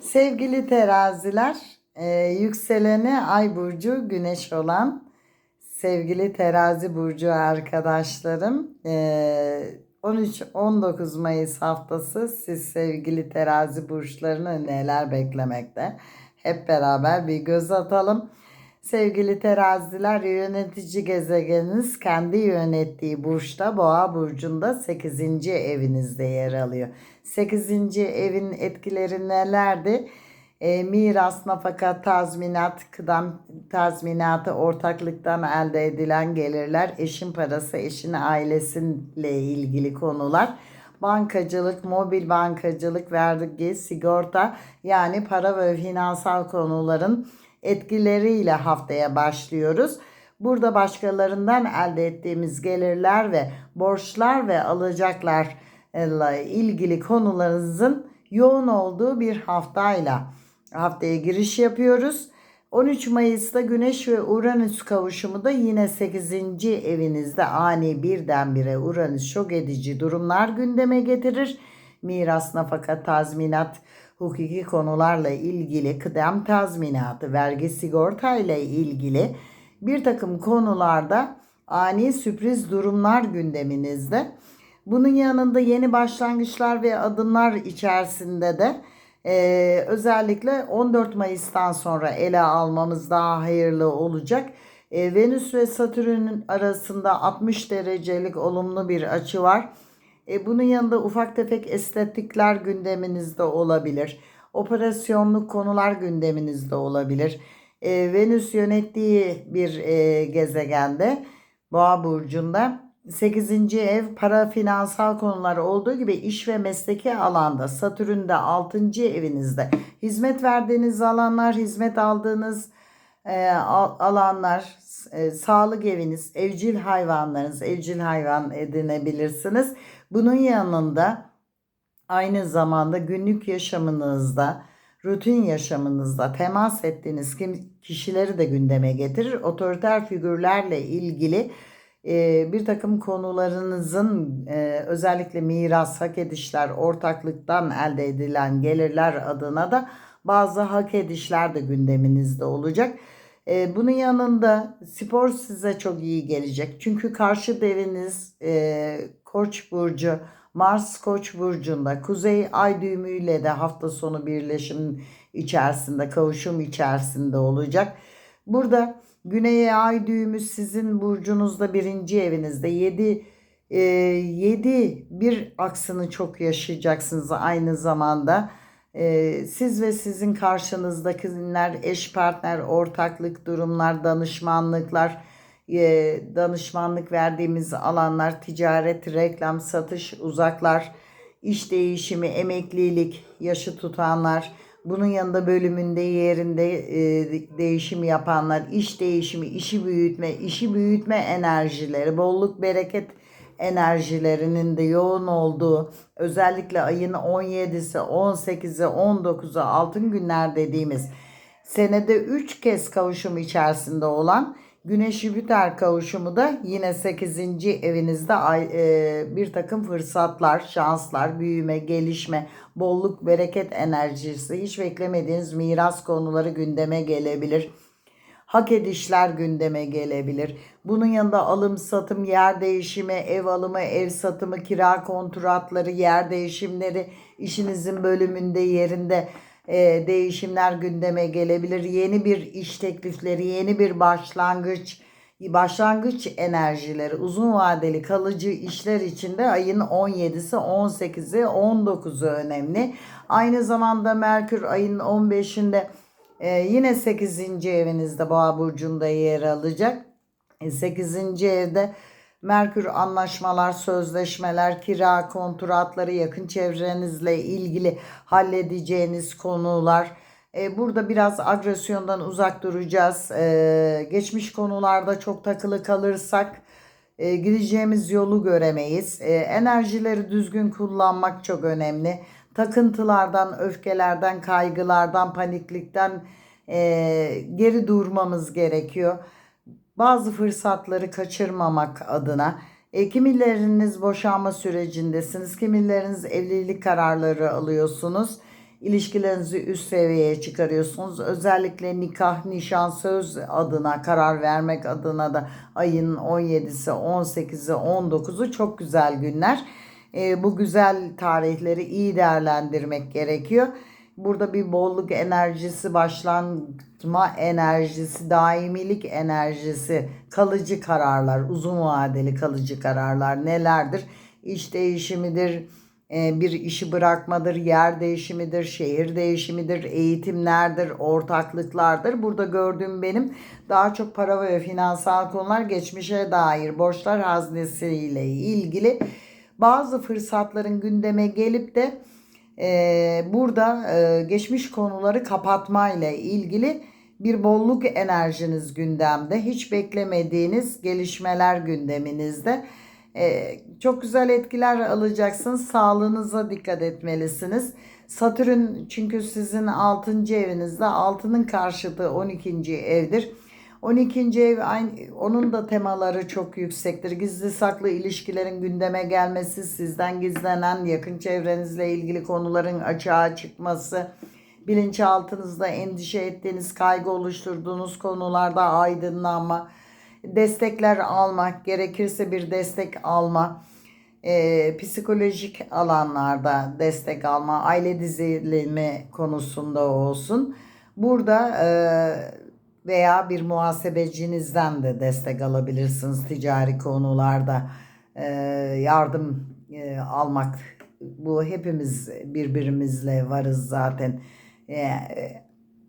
Sevgili teraziler, e, yükseleni ay burcu güneş olan sevgili terazi burcu arkadaşlarım, e, 13-19 Mayıs haftası siz sevgili terazi burçlarını neler beklemekte? Hep beraber bir göz atalım. Sevgili teraziler yönetici gezegeniniz kendi yönettiği burçta boğa burcunda 8. evinizde yer alıyor. 8. evin etkileri nelerdi? E, miras, nafaka, tazminat, kıdem tazminatı, ortaklıktan elde edilen gelirler, eşin parası, eşin ailesiyle ilgili konular bankacılık, mobil bankacılık, vergi, sigorta yani para ve finansal konuların etkileriyle haftaya başlıyoruz. Burada başkalarından elde ettiğimiz gelirler ve borçlar ve alacaklarla ilgili konularınızın yoğun olduğu bir haftayla haftaya giriş yapıyoruz. 13 Mayıs'ta Güneş ve Uranüs kavuşumu da yine 8. evinizde ani birdenbire Uranüs şok edici durumlar gündeme getirir. Miras, nafaka, tazminat, hukuki konularla ilgili kıdem tazminatı, vergi sigorta ile ilgili bir takım konularda ani sürpriz durumlar gündeminizde. Bunun yanında yeni başlangıçlar ve adımlar içerisinde de ee, özellikle 14 Mayıs'tan sonra ele almamız daha hayırlı olacak. Ee, Venüs ve Satürn'ün arasında 60 derecelik olumlu bir açı var. Ee, bunun yanında ufak tefek estetikler gündeminizde olabilir. Operasyonluk konular gündeminizde olabilir. Ee, Venüs yönettiği bir e, gezegende Boğa burcunda 8. ev para finansal konular olduğu gibi iş ve mesleki alanda Satürn'de 6. evinizde hizmet verdiğiniz alanlar, hizmet aldığınız e, alanlar, e, sağlık eviniz, evcil hayvanlarınız, evcil hayvan edinebilirsiniz. Bunun yanında aynı zamanda günlük yaşamınızda, rutin yaşamınızda temas ettiğiniz kim, kişileri de gündeme getirir. Otoriter figürlerle ilgili e, bir takım konularınızın e, özellikle miras, hak edişler, ortaklıktan elde edilen gelirler adına da bazı hak edişler de gündeminizde olacak. E, bunun yanında spor size çok iyi gelecek. Çünkü karşı deviniz Koç burcu, Mars Koç burcunda, Kuzey Ay düğümüyle de hafta sonu birleşim içerisinde, kavuşum içerisinde olacak. Burada Güney ay düğümü sizin burcunuzda birinci evinizde. Yedi, e, yedi bir aksını çok yaşayacaksınız aynı zamanda. E, siz ve sizin karşınızdakiler eş partner, ortaklık durumlar, danışmanlıklar, e, danışmanlık verdiğimiz alanlar, ticaret, reklam, satış, uzaklar, iş değişimi, emeklilik, yaşı tutanlar, bunun yanında bölümünde yerinde e, değişim yapanlar, iş değişimi, işi büyütme, işi büyütme enerjileri, bolluk bereket enerjilerinin de yoğun olduğu özellikle ayın 17'si, 18'i, 19'u altın günler dediğimiz senede 3 kez kavuşum içerisinde olan Güneş Jüpiter kavuşumu da yine 8. evinizde e, bir takım fırsatlar, şanslar, büyüme, gelişme, bolluk, bereket enerjisi, hiç beklemediğiniz miras konuları gündeme gelebilir. Hak edişler gündeme gelebilir. Bunun yanında alım satım, yer değişimi, ev alımı, ev satımı, kira kontratları, yer değişimleri, işinizin bölümünde yerinde e, değişimler gündeme gelebilir. Yeni bir iş teklifleri, yeni bir başlangıç, başlangıç enerjileri, uzun vadeli kalıcı işler içinde ayın 17'si, 18'i, 19'u önemli. Aynı zamanda Merkür ayın 15'inde e, yine 8. evinizde Boğa burcunda yer alacak. 8. E, evde Merkür anlaşmalar, sözleşmeler, kira kontratları, yakın çevrenizle ilgili halledeceğiniz konular. E, burada biraz agresyondan uzak duracağız. E, geçmiş konularda çok takılı kalırsak e, gideceğimiz yolu göremeyiz. E, enerjileri düzgün kullanmak çok önemli. Takıntılardan, öfkelerden, kaygılardan, paniklikten e, geri durmamız gerekiyor bazı fırsatları kaçırmamak adına e, kimileriniz boşanma sürecindesiniz, kimileriniz evlilik kararları alıyorsunuz. İlişkilerinizi üst seviyeye çıkarıyorsunuz. Özellikle nikah, nişan, söz adına karar vermek adına da ayın 17'si, 18'i, 19'u çok güzel günler. E, bu güzel tarihleri iyi değerlendirmek gerekiyor. Burada bir bolluk enerjisi, başlanma enerjisi, daimilik enerjisi, kalıcı kararlar, uzun vadeli kalıcı kararlar nelerdir? İş değişimidir, e, bir işi bırakmadır, yer değişimidir, şehir değişimidir, eğitimlerdir, ortaklıklardır. Burada gördüğüm benim daha çok para ve finansal konular geçmişe dair borçlar haznesiyle ilgili bazı fırsatların gündeme gelip de e, burada e, geçmiş konuları kapatmayla ilgili bir bolluk enerjiniz gündemde. Hiç beklemediğiniz gelişmeler gündeminizde. E, çok güzel etkiler alacaksınız. Sağlığınıza dikkat etmelisiniz. Satürn çünkü sizin 6. evinizde altının karşıtı 12. evdir. 12. ev aynı, onun da temaları çok yüksektir. Gizli saklı ilişkilerin gündeme gelmesi, sizden gizlenen yakın çevrenizle ilgili konuların açığa çıkması, bilinçaltınızda endişe ettiğiniz, kaygı oluşturduğunuz konularda aydınlanma, destekler almak, gerekirse bir destek alma, e, psikolojik alanlarda destek alma, aile dizilimi konusunda olsun. Burada e, veya bir muhasebecinizden de destek alabilirsiniz ticari konularda e, yardım e, almak. Bu hepimiz birbirimizle varız zaten. E,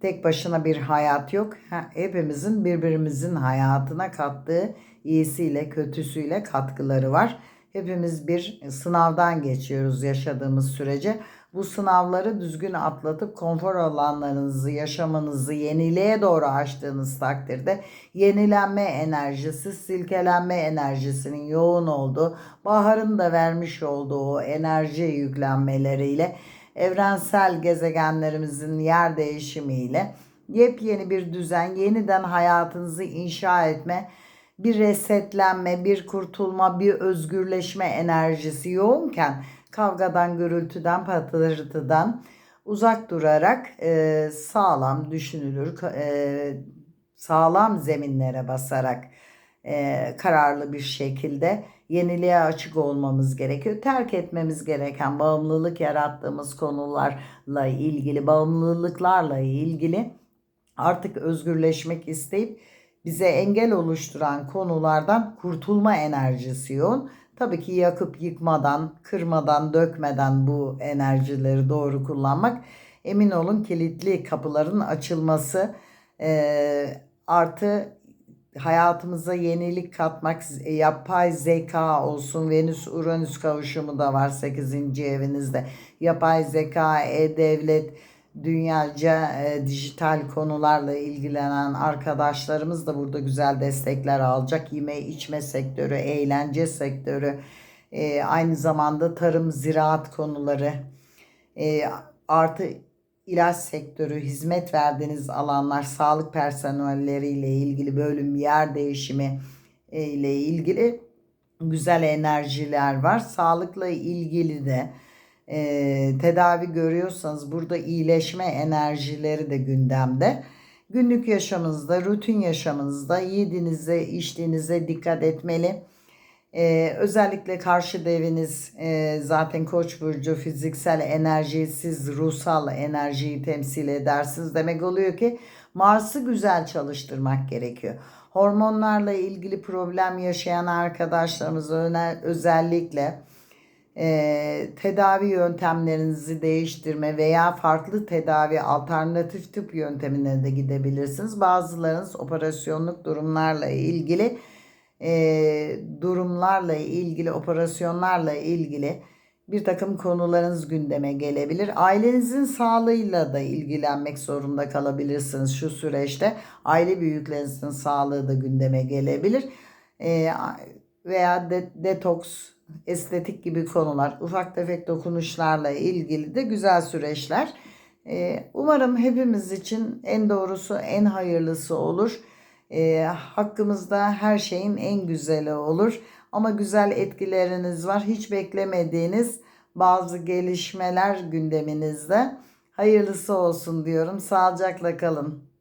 tek başına bir hayat yok. Hepimizin birbirimizin hayatına kattığı iyisiyle kötüsüyle katkıları var. Hepimiz bir sınavdan geçiyoruz yaşadığımız sürece. Bu sınavları düzgün atlatıp konfor alanlarınızı, yaşamınızı yeniliğe doğru açtığınız takdirde yenilenme enerjisi, silkelenme enerjisinin yoğun olduğu, baharın da vermiş olduğu enerji yüklenmeleriyle evrensel gezegenlerimizin yer değişimiyle yepyeni bir düzen, yeniden hayatınızı inşa etme, bir resetlenme, bir kurtulma, bir özgürleşme enerjisi yoğunken kavgadan, gürültüden, patırtıdan uzak durarak e, sağlam düşünülür, e, sağlam zeminlere basarak e, kararlı bir şekilde yeniliğe açık olmamız gerekiyor. Terk etmemiz gereken bağımlılık yarattığımız konularla ilgili, bağımlılıklarla ilgili artık özgürleşmek isteyip bize engel oluşturan konulardan kurtulma enerjisi yoğun. Tabii ki yakıp yıkmadan, kırmadan, dökmeden bu enerjileri doğru kullanmak. Emin olun kilitli kapıların açılması e, artı hayatımıza yenilik katmak, e, yapay zeka olsun, Venüs-Uranüs kavuşumu da var 8. evinizde. Yapay zeka, e-devlet, dünyaca e, dijital konularla ilgilenen arkadaşlarımız da burada güzel destekler alacak. Yeme içme sektörü, eğlence sektörü, e, aynı zamanda tarım, ziraat konuları, e, artı ilaç sektörü, hizmet verdiğiniz alanlar, sağlık personelleriyle ilgili bölüm, yer değişimi e, ile ilgili güzel enerjiler var. Sağlıkla ilgili de e, tedavi görüyorsanız burada iyileşme enerjileri de gündemde. Günlük yaşamınızda, rutin yaşamınızda yediğinize, içtiğinize dikkat etmeli. Ee, özellikle karşı deviniz e, zaten koç burcu fiziksel enerjiyi siz ruhsal enerjiyi temsil edersiniz. Demek oluyor ki Mars'ı güzel çalıştırmak gerekiyor. Hormonlarla ilgili problem yaşayan arkadaşlarımız özellikle e, tedavi yöntemlerinizi değiştirme veya farklı tedavi alternatif tıp yöntemine de gidebilirsiniz. Bazılarınız operasyonluk durumlarla ilgili e, durumlarla ilgili operasyonlarla ilgili bir takım konularınız gündeme gelebilir. Ailenizin sağlığıyla da ilgilenmek zorunda kalabilirsiniz şu süreçte. Aile büyüklerinizin sağlığı da gündeme gelebilir. E, veya de, detoks estetik gibi konular, ufak tefek dokunuşlarla ilgili de güzel süreçler. Ee, umarım hepimiz için en doğrusu, en hayırlısı olur. Ee, hakkımızda her şeyin en güzeli olur. Ama güzel etkileriniz var. Hiç beklemediğiniz bazı gelişmeler gündeminizde. Hayırlısı olsun diyorum. Sağlıcakla kalın.